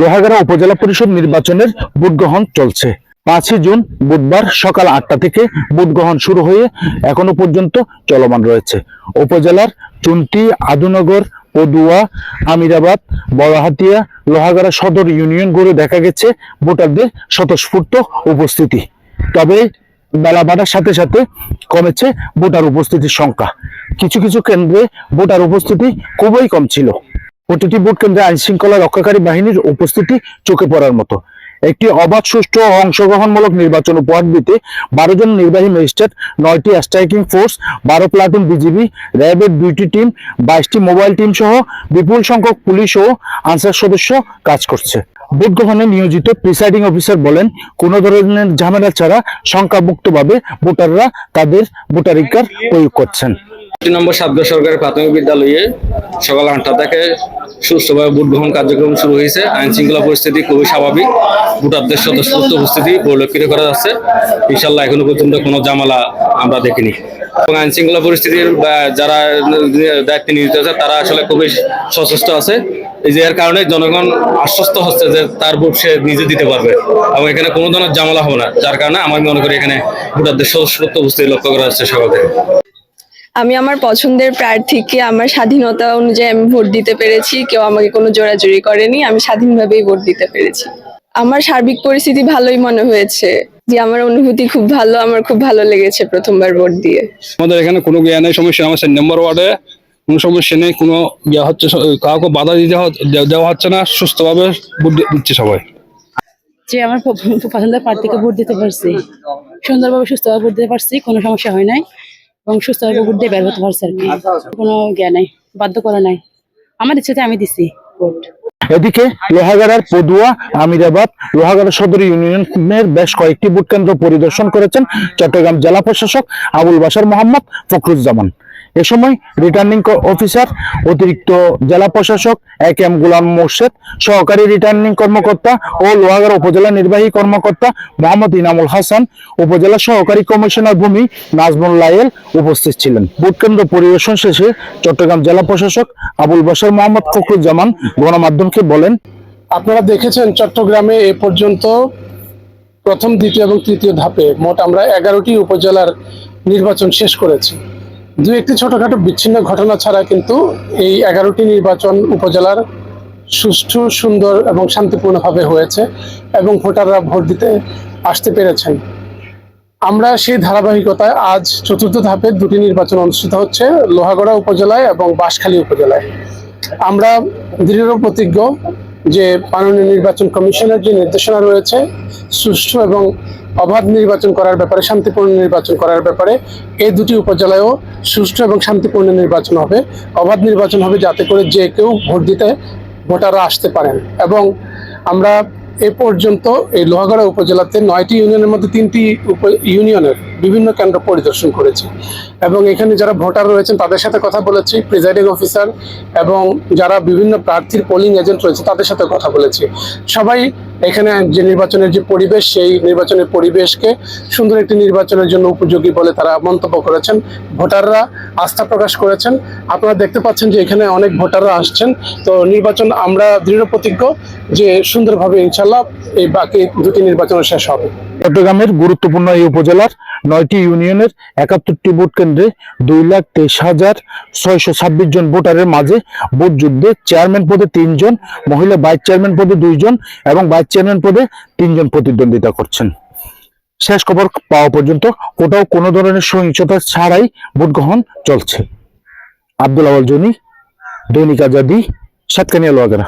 লোহাগাড়া উপজেলা পরিষদ নির্বাচনের ভোট গ্রহণ চলছে। পাঁচই জুন বুধবার সকাল আটটা থেকে ভোট গ্রহণ শুরু হয়ে এখনও পর্যন্ত চলমান রয়েছে। উপজেলার চুনটি, আদুনগর, পদুয়া, আমিরাবাদ বড়হাতিয়া লোহাগাড়া সদর ইউনিয়ন ঘুরে দেখা গেছে ভোটারদের স্বতঃস্ফূর্ত উপস্থিতি। তবে বেলা বাড়ার সাথে সাথে কমেছে ভোটার উপস্থিতির সংখ্যা। কিছু কিছু কেন্দ্রে ভোটার উপস্থিতি খুবই কম ছিল। প্রতিটি ভোট কেন্দ্রে আইন শৃঙ্খলা রক্ষাকারী বাহিনীর উপস্থিতি চোখে পড়ার মতো। একটি অবাধ, সুষ্ঠু ও অংশগ্রহণমূলক নির্বাচন উপহার দিতে বারো জন নির্বাহী ম্যাজিস্ট্রেট, নয়টি স্ট্রাইকিং ফোর্স, বারো প্লাটুন বিজিবি, র্যাবের দুইটি টিম, বাইশটি মোবাইল টিম সহ বিপুল সংখ্যক পুলিশ ও আনসার সদস্য কাজ করছে। ভোট গ্রহণে নিয়োজিত প্রিসাইডিং অফিসার বলেন, কোনো ধরনের ঝামেলা ছাড়া সংখ্যামুক্তভাবে ভোটাররা তাদের ভোটাধিকার প্রয়োগ করছেন। দুই নম্বর সাবদ সরকারি প্রাথমিক বিদ্যালয়ে সকাল আটটা থেকে সুস্থভাবে ভোট গ্রহণ কার্যক্রম শুরু হয়েছে। আইন শৃঙ্খলা পরিস্থিতি খুবই স্বাভাবিক। ভোটারদের স্বতঃস্ফূর্ত উপস্থিতি পরিলক্ষিত করা যাচ্ছে। ইনশাল্লাহ এখনও পর্যন্ত কোনো জামালা আমরা দেখিনি। এবং আইন শৃঙ্খলা পরিস্থিতির যারা দায়িত্বে নিয়োজিত আছে, তারা আসলে খুবই সচেষ্ট আছে। এই যে এর কারণে জনগণ আশ্বস্ত হচ্ছে যে তার ভোট সে নিজে দিতে পারবে। এবং এখানে কোনো ধরনের জামালা হবে না। যার কারণে আমি মনে করি এখানে ভোটারদের স্বতঃস্ফূর্ত উপস্থিতি লক্ষ্য করা যাচ্ছে সকাল থেকে আমি আমার পছন্দের প্রার্থীকে আমার স্বাধীনতা অনুযায়ী আমি ভোট দিতে পেরেছি। কেউ আমাকে কোনো জোরাজুরি করেনি আমি স্বাধীনভাবেই ভোট দিতে পেরেছি। আমার সার্বিক পরিস্থিতি ভালোই মনে হয়েছে যে আমার অনুভূতি খুব ভালো আমার খুব ভালো লেগেছে প্রথমবার ভোট দিয়ে। আমাদের এখানে কোনো জ্ঞান নেই সমস্যা আমার নম্বর ওয়ার্ডে কোনো সমস্যা নেই কোনো ইয়ে হচ্ছে কাউকে বাধা দিতে দেওয়া হচ্ছে না সুস্থভাবে ভোট দিচ্ছে সবাই। যে আমার পছন্দের প্রার্থীকে ভোট দিতে পারছি সুন্দরভাবে সুস্থভাবে ভোট দিতে পারছি কোনো সমস্যা হয় নাই। এবং সুস্থভাবে ভোট দিয়ে বের হতে পারছে আর কি। কোনো জ্ঞান নাই বাধ্য করা নাই। আমার ইচ্ছাতে আমি দিছি ভোট এদিকে লোহাগাড়ার পদুয়া আমিরাবাদ লোহাগাড়া সদর ইউনিয়নের বেশ কয়েকটি ভোট কেন্দ্র পরিদর্শন করেছেন চট্টগ্রাম জেলা প্রশাসক আবুল বাসার মোহাম্মদ ফখরুজ্জামান। এ সময় রিটার্নিং অফিসার অতিরিক্ত জেলা প্রশাসক এ কে এম গুলাম মোর্শেদ, সহকারী রিটার্নিং কর্মকর্তা ও লোহাগাড়া উপজেলা নির্বাহী কর্মকর্তা মোহাম্মদ ইনামুল হাসান, উপজেলা সহকারী কমিশনার ভূমি নাজমুল লায়েল উপস্থিত ছিলেন। ভোট কেন্দ্র পরিদর্শন শেষে চট্টগ্রাম জেলা প্রশাসক আবুল বাসার মোহাম্মদ ফখরুজ্জামান গণমাধ্যমকে বলেন, আপনারা দেখেছেন চট্টগ্রামে এ পর্যন্ত প্রথম, দ্বিতীয় এবং তৃতীয় ধাপে মোট আমরা এগারোটি উপজেলার নির্বাচন শেষ করেছি। দু একটি ছোটখাটো বিচ্ছিন্ন ঘটনা ছাড়া কিন্তু এই এগারোটি নির্বাচন উপজেলার সুষ্ঠু, সুন্দর এবং শান্তিপূর্ণভাবে হয়েছে এবং ভোটাররা ভোট দিতে আসতে পেরেছেন। আমরা সেই ধারাবাহিকতায় আজ চতুর্থ ধাপে দুটি নির্বাচন অনুষ্ঠিত হচ্ছে, লোহাগড়া উপজেলায় এবং বাঁশখালী উপজেলায়। আমরা দৃঢ় প্রতিজ্ঞ যে মাননীয় নির্বাচন কমিশনের যে নির্দেশনা রয়েছে, সুষ্ঠু এবং অবাধ নির্বাচন করার ব্যাপারে, শান্তিপূর্ণ নির্বাচন করার ব্যাপারে, এই দুটি উপজেলায়ও সুষ্ঠু এবং শান্তিপূর্ণ নির্বাচন হবে। অবাধ নির্বাচন হবে যাতে করে যে কেউ ভোট দিতে ভোটাররা আসতে পারেন। এবং আমরা এ পর্যন্ত এই লোহাগড়া উপজেলাতে নয়টি ইউনিয়নের মধ্যে তিনটি ইউনিয়নের বিভিন্ন কেন্দ্র পরিদর্শন করেছি। এবং এখানে যারা ভোটার রয়েছেন, তাদের সাথে কথা বলেছি, প্রিজাইডিং অফিসার এবং যারা বিভিন্ন প্রার্থীর পোলিং এজেন্ট রয়েছে, তাদের সাথে কথা বলেছি। সবাই এখানে যে নির্বাচনের যে পরিবেশ, সেই নির্বাচনের পরিবেশকে সুন্দর একটি নির্বাচনের জন্য উপযোগী বলে তারা মন্তব্য করেছেন। ভোটাররা আস্থা প্রকাশ করেছেন। আপনারা দেখতে পাচ্ছেন যে এখানে অনেক ভোটাররা আসছেন। তো নির্বাচন আমরা দৃঢ় প্রতিজ্ঞ যে সুন্দরভাবে ইনশাল্লাহ এই বাকি দুটি নির্বাচন শেষ হবে। চট্টগ্রামের গুরুত্বপূর্ণ এই উপজেলার নয়টি ইউনিয়নের একাত্তরটি ভোট কেন্দ্রে দুই লাখ তেইশ হাজার ছয়শো ছাব্বিশ জন ভোটারের মাঝে ভোট যুদ্ধে চেয়ারম্যান পদে তিনজন, মহিলা ভাইস চেয়ারম্যান পদে দুইজন এবং ভাইস চেয়ারম্যান পদে তিনজন প্রতিদ্বন্দ্বিতা করছেন। শেষ খবর পাওয়া পর্যন্ত কোথাও কোনো ধরনের সহিংসতা ছাড়াই ভোট গ্রহণ চলছে। আব্দুল আওয়াল জনি, দৈনিক আজাদি, সাতকানিয়া লোয়াগারা